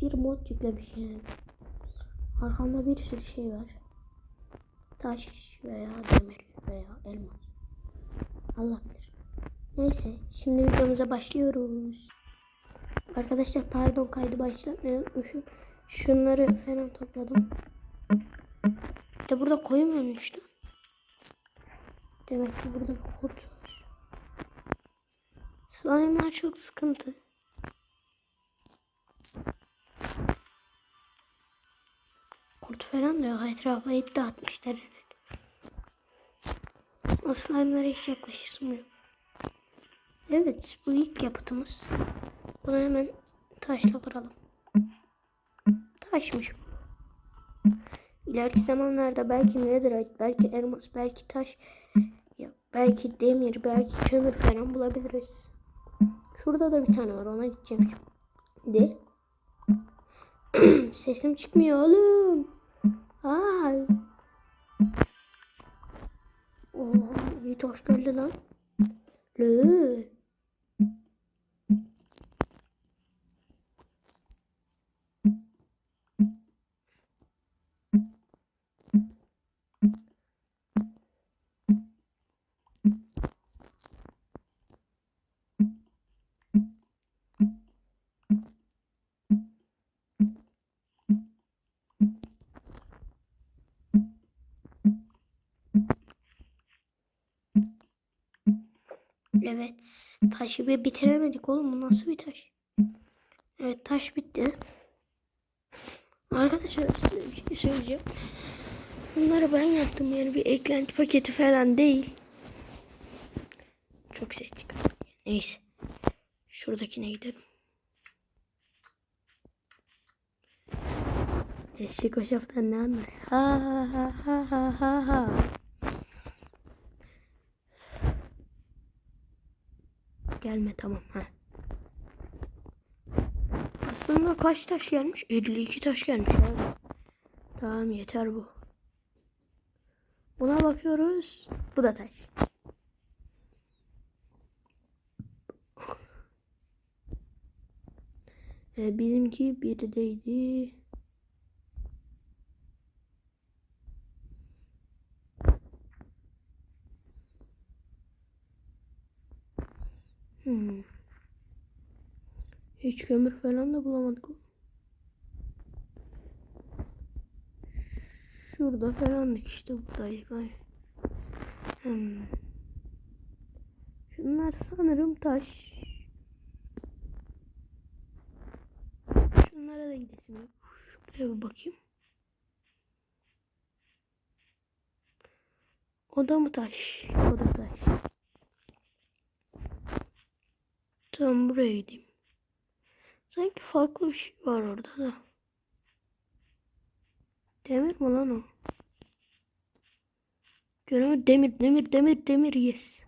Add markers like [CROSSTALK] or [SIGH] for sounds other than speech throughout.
bir mod yüklemiş yani. Arkamda bir sürü şey var. Taş veya demir veya elmas. Allah bilir. Neyse şimdi videomuza başlıyoruz. Arkadaşlar pardon kaydı başlatmayı. Şunları falan topladım. İşte burada koyun ölmüştü. Demek ki burada bir kurt var. Slime'lar çok sıkıntı. Kurt falan da yok. Etrafa dağıtmışlar herhalde. O slime'lara hiç yaklaşılmıyor. Evet bu ilk yapıtımız. Bunu hemen taşla kuralım. Taşmış bu. İleriki zamanlarda belki netherite, belki elmas, belki taş, ya belki demir, belki kömür falan bulabiliriz. Şurada da bir tane var ona gideceğim şimdi. [CLEARS THROAT] Sesim çıkmıyor oğlum. Ay. Oo, bir taş geldi lan. Lü. Evet. Taşı bir bitiremedik oğlum. Bu nasıl bir taş? Evet taş bitti. Arkadaşlar size bir şey söyleyeceğim. Bunları ben yaptım yani bir eklenti paketi falan değil. Çok ses çıkar. Neyse. Şuradakine gidelim. Eşek o şaftan ne anlar? Ha ha ha ha ha ha. Gelme tamam ha. Aslında kaç taş gelmiş? 52 taş gelmiş abi. Tamam yeter bu. Buna bakıyoruz. Bu da taş. Ee, [LAUGHS] bizimki birdeydi. Hmm. Hiç kömür falan da bulamadık. Şurada falandık işte buradayız. Ay. Hmm. Şunlar sanırım taş. Şunlara da gidesim yok. Şuraya bir bakayım. O da mı taş? O da taş. Tamam buraya gideyim. Sanki farklı bir şey var orada da. Demir mi lan o? Göremedim. Demir, demir, demir, demir. Yes.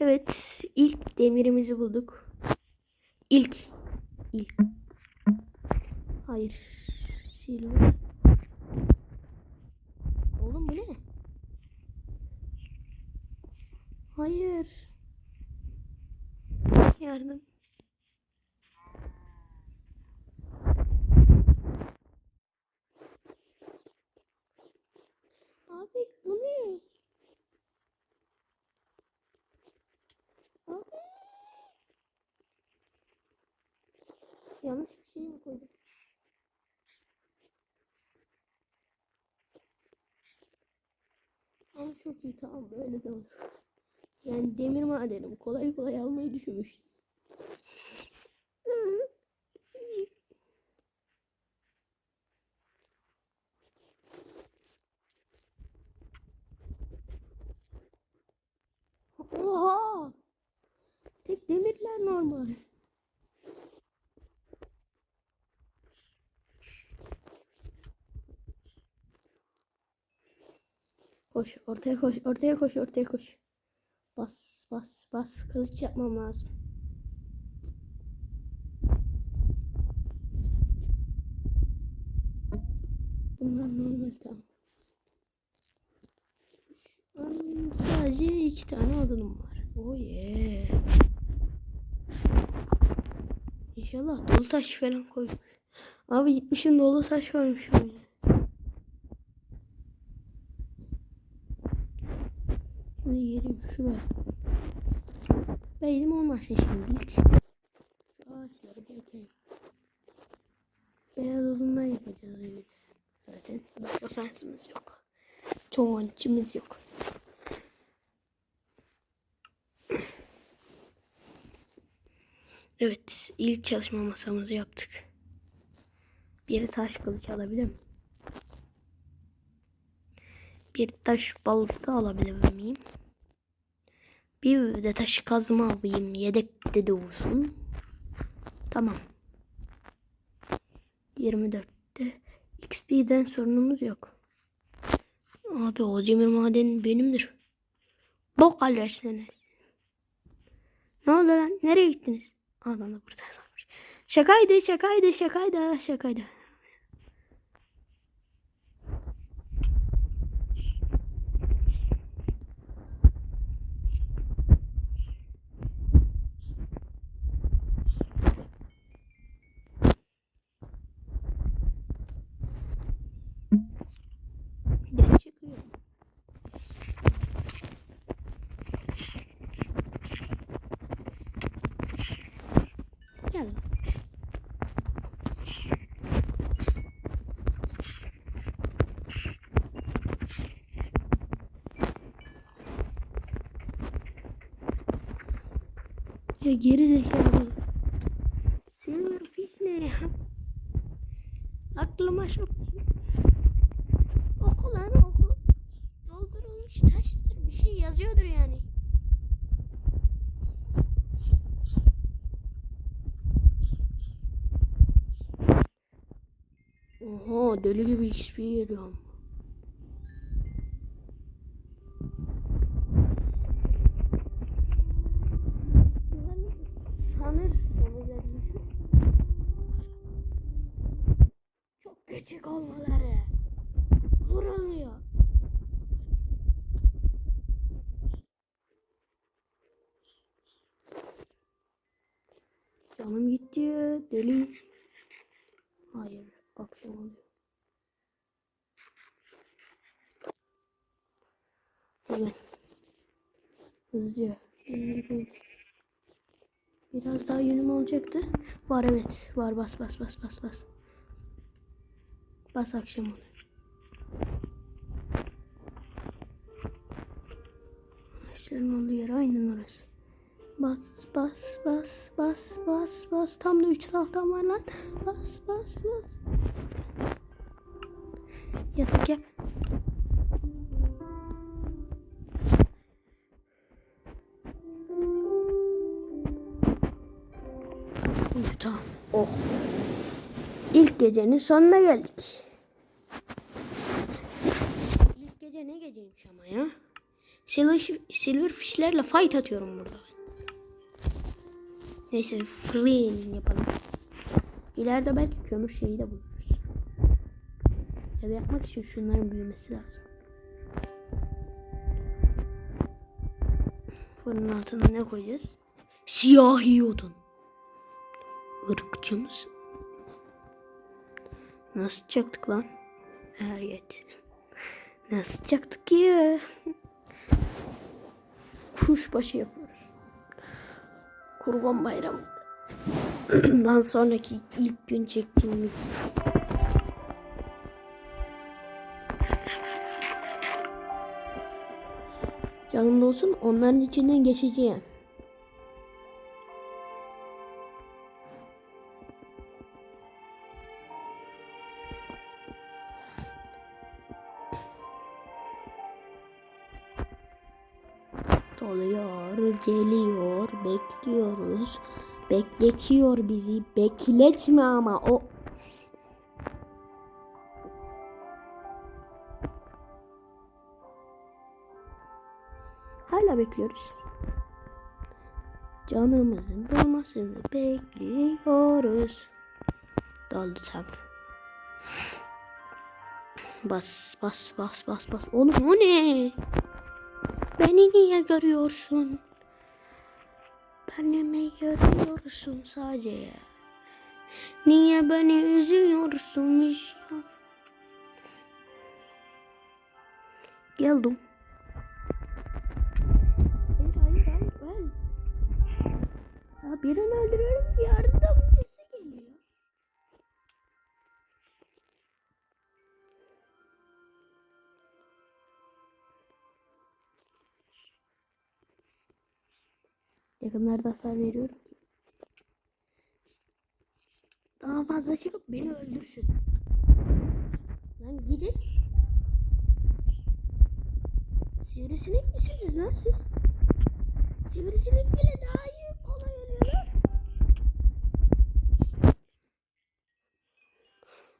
Evet. ilk demirimizi bulduk. İlk. İlk. Hayır. Silver. Oğlum bu ne? Hayır. Yardım. Abi bu ne? Abi. Yanlış bir şey mi koydum? Ama çok iyi tamam böyle de olur. Yani demir madenim kolay kolay almayı düşünmüştüm. Oha! Tek demirler normal. Koş ortaya koş ortaya koş ortaya koş. Bas bas bas kılıç yapmam lazım. Bunlar normal tamam. Sadece iki tane odunum var. Oh yeah. İnşallah dolu taş falan koy. Abi gitmişim dolu taş koymuşum. ya. Şimdi geleyim şuraya. Beynim olmasın şimdilik. Şu ağaçları bekleyin. Beyaz odundan yapacağız de. Zaten başka şansımız yok. Çoğu içimiz yok. Evet, ilk çalışma masamızı yaptık. Bir taş kılıç alabilir miyim? Bir taş balta alabilir miyim? Bir de taş kazma alayım. Yedekte de olsun. Tamam. 24'te XP'den sorunumuz yok. Abi o demir madeni benimdir. Bok alırsınız. Ne oldu lan? Nereye gittiniz? Adam da buradaymış. Şakaydı, şakaydı, şakaydı, şakaydı. Gel çıkıyor. Gel. Ya geri zekalı. Silverfish ne ya? Aklıma çok Oku lan oku. Doldurulmuş taştır. Bir şey yazıyordur yani. Oha deli gibi XP geliyorum. Canım gitti deli. Hayır akşam oluyor. Hemen. Hızlıca. Biraz daha yünüm olacaktı. Var evet. Var bas bas bas bas bas. Bas akşam oluyor. İşlerin olduğu yer aynen orası. Bas bas bas bas bas bas. Tam da 3 tahtam var lan. Bas bas bas. Yatak yap. Uyu tamam. Oh. İlk gecenin sonuna geldik. İlk gece ne geceymiş ama ya? Silver, silverfishlerle fight atıyorum burada. Neyse free yapalım. İleride belki kömür şeyi de buluruz. Ev yapmak için şunların büyümesi lazım. Fırının altına ne koyacağız? Siyahi odun. Irkçı mısın? Nasıl çaktık lan? Evet. Nasıl çaktık ya? Kuşbaşı yapıyoruz. Kurban bayramı. [CLEARS THROAT] Dan sonraki ilk gün çektiğim video. Canım da olsun onların içinden geçeceğim. Doluyor, geliyor, bekliyoruz. Bekletiyor bizi. Bekletme ama o Hala bekliyoruz. Canımızın dolmasını bekliyoruz. Doldu tam. Bas bas bas bas bas. Oğlum o ne? Beni niye görüyorsun? Beni mi görüyorsun sadece? Niye beni üzüyorsun Müjgan? Geldim. Hayır hayır hayır öl. Ya birini öldürüyorum Yakınlarda hasar veriyorum ki. Daha fazla çıkıp beni öldürsün. Lan gidin. Sivrisinek misiniz lan siz? Sivrisinek bile daha iyi olay oluyor lan.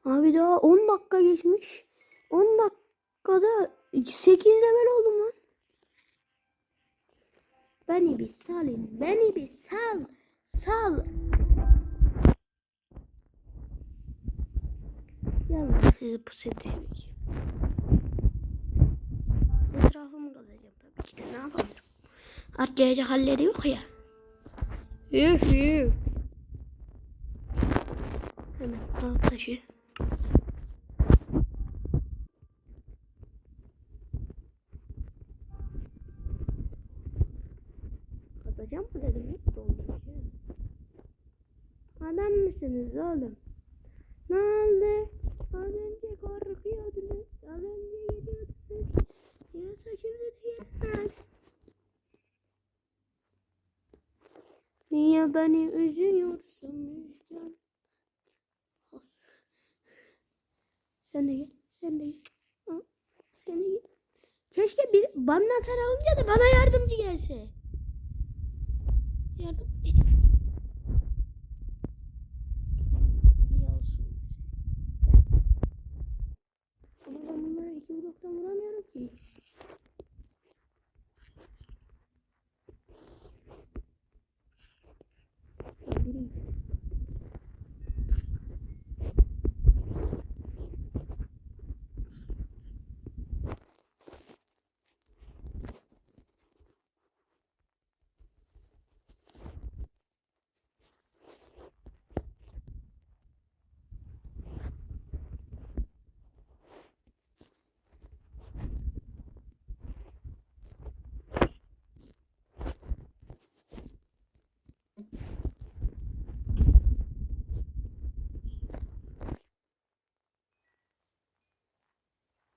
Abi daha 10 dakika geçmiş. 10 dakikada 8 level oldum lan. Beni bir salın. Beni bir sal. Sal. Yalnız sizi puset düşüreceğim. Etrafımı kazacağım tabii ki de ne yapabilirim. Atlayacak halleri yok ya. Üf üf. Hemen al taşı. Kazacağım mı dedim dolduracağım. Adam mısınız oğlum? Ne oldu? Az önce korkuyordunuz. Az önce geliyordunuz. Ya saçımı diye. Niye beni üzüyorsun Müjgan? Sen de gel. Sen de gel. Sen de. Keşke bir bana sarılınca da bana yardımcı gelse. Yardım iki bloktan vuramıyorum ki. Öldüreyim.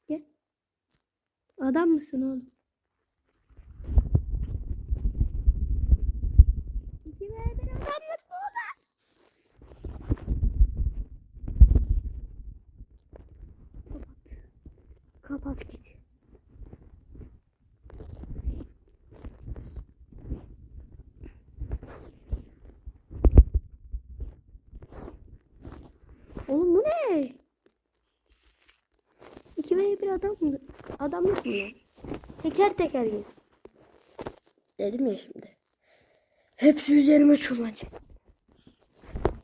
Gel. Adam mısın oğlum? İki ve bir adam mısın oğlum? Kapat. Kapat git. Oğlum bu ne? İki ve bir adam mı? Mu ya? Teker teker gel. Dedim ya şimdi. Hepsi üzerime çullanacak.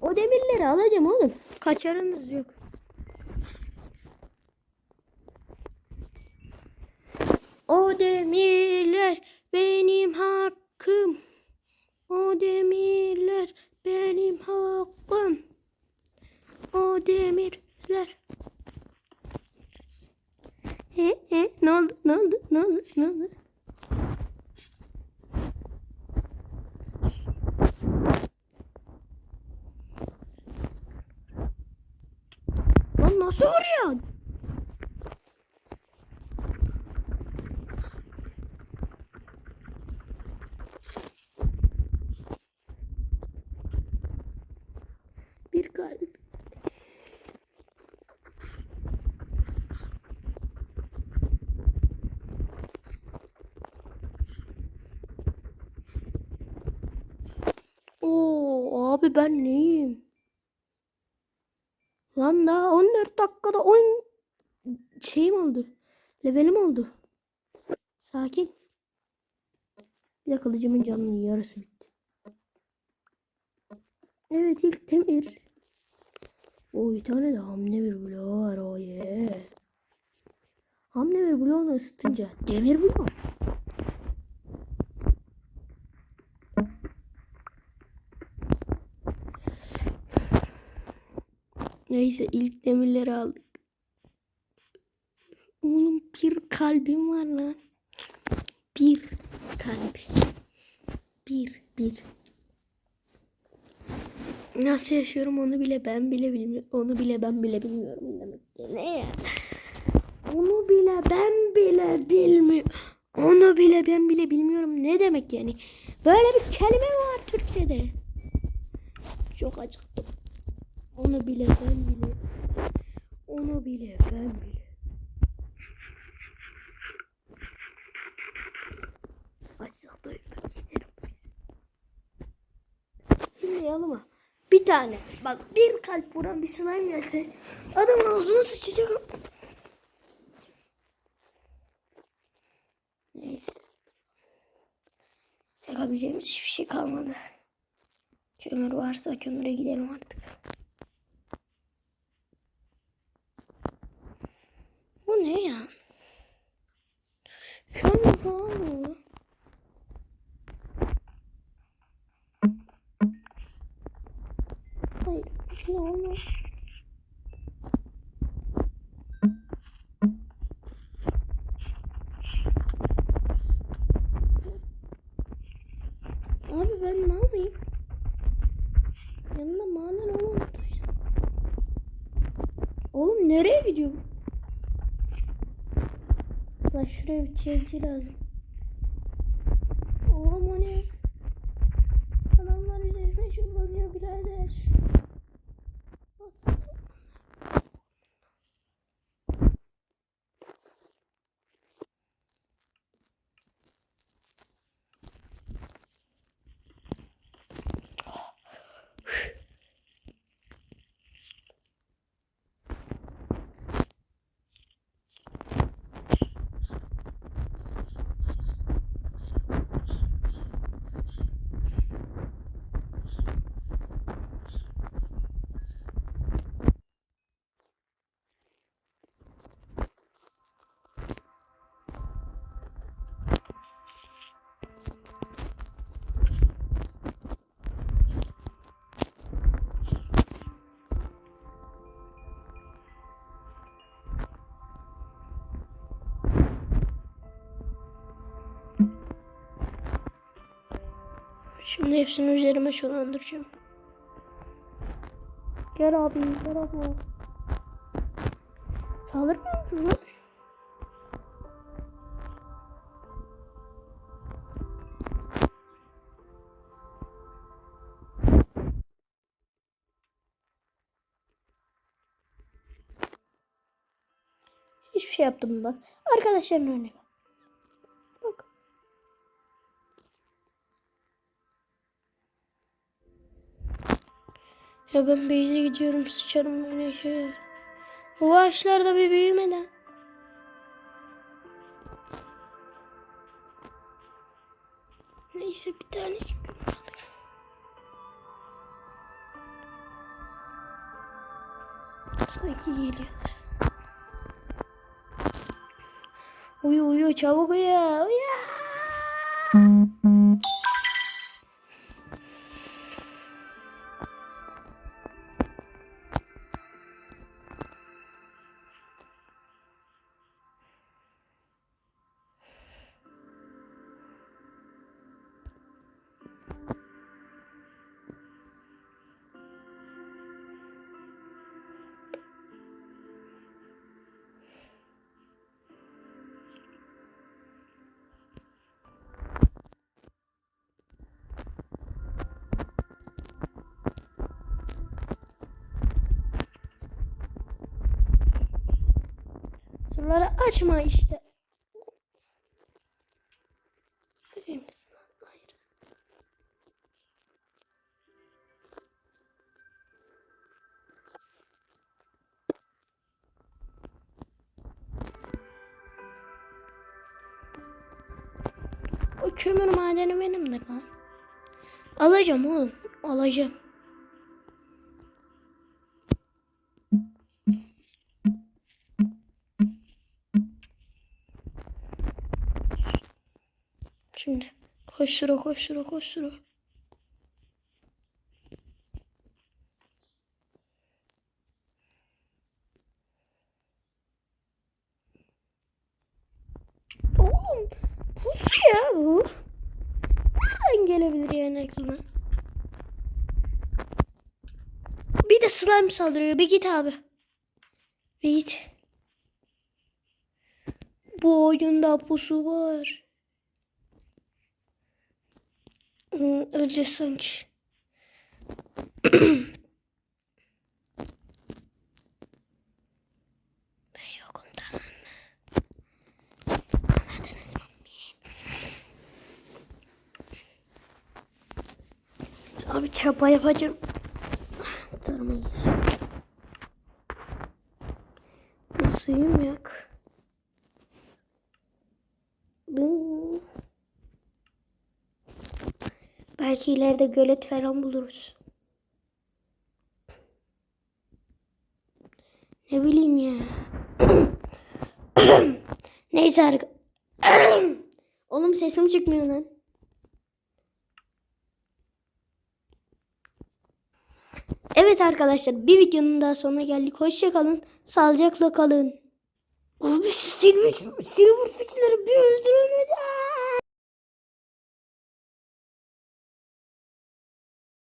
O demirleri alacağım oğlum. Kaçarınız yok. O demirler benim hakkım. O demirler benim hakkım. O demirler. He he ne oldu ne oldu ne oldu ne oldu? Lan nasıl vuruyorsun? Bir kalp. Oo abi ben neyim? Lan daha 14 dakikada oyun şeyim oldu. Levelim oldu. Sakin. Bir de kılıcımın canının yarısı bitti. Evet ilk demir. O bir tane de hamle bir bloğu var o. Hamle bir bloğunu ısıtınca demir bloğu. Neyse ilk demirleri aldık. Oğlum bir kalbim var lan. Bir kalp. Bir, bir. Nasıl yaşıyorum onu bile ben bile bilmiyorum. Onu bile ben bile bilmiyorum demek. Ne ya? Onu bile ben bile bilmiyorum. Onu bile ben bile bilmiyorum. Ne demek yani? Böyle bir kelime mi var Türkçe'de? Çok acıktım. Onu bile ben bile. Onu bile ben bile. Gidelim. Şimdi yanıma bir tane bak bir kalp vuran bir slime gelse adamın ağzına sıçacak. Neyse. Yapabileceğimiz hiçbir şey kalmadı. Kömür varsa kömüre gidelim artık. Bu ne ya? Falan mı? Hayır, bir şey olmaz. Abi ben ne yapayım? Yanında maden olmamış. Oğlum nereye gidiyor? bu? Lan şuraya bir çeviri lazım. Şimdi hepsini üzerime şolandıracağım. Gel abi, gel abi. Saldırmıyor musun lan? Hiçbir şey yaptım bak. Arkadaşların önüne Ya ben Beyze gidiyorum sıçarım böyle şey. Bu ağaçlar da bir büyümeden. Neyse bir tane. Sanki geliyor. Uyu uyu çabuk uyu. Uyu. Surları açma işte. Hayır. O kömür madeni benimdir lan. Alacağım oğlum. Alacağım. şura koş şura koş şura. Oğlum pusu ya bu. Nereden gelebilir yani aklına? Bir de slime saldırıyor. Bir git abi. Bir git. Bu oyunda pusu var. Öleceğiz sanki. ben yokum tamam mı? Anladınız mı? Abi çapa yapacağım. Tarıma gir. Suyum yok. Belki ileride gölet falan buluruz. Ne bileyim ya. [COUGHS] Neyse arka... [COUGHS] Oğlum sesim çıkmıyor lan. Evet arkadaşlar bir videonun daha sonuna geldik. Hoşçakalın. Sağlıcakla kalın. Oğlum silver, silver bir öldüremedi.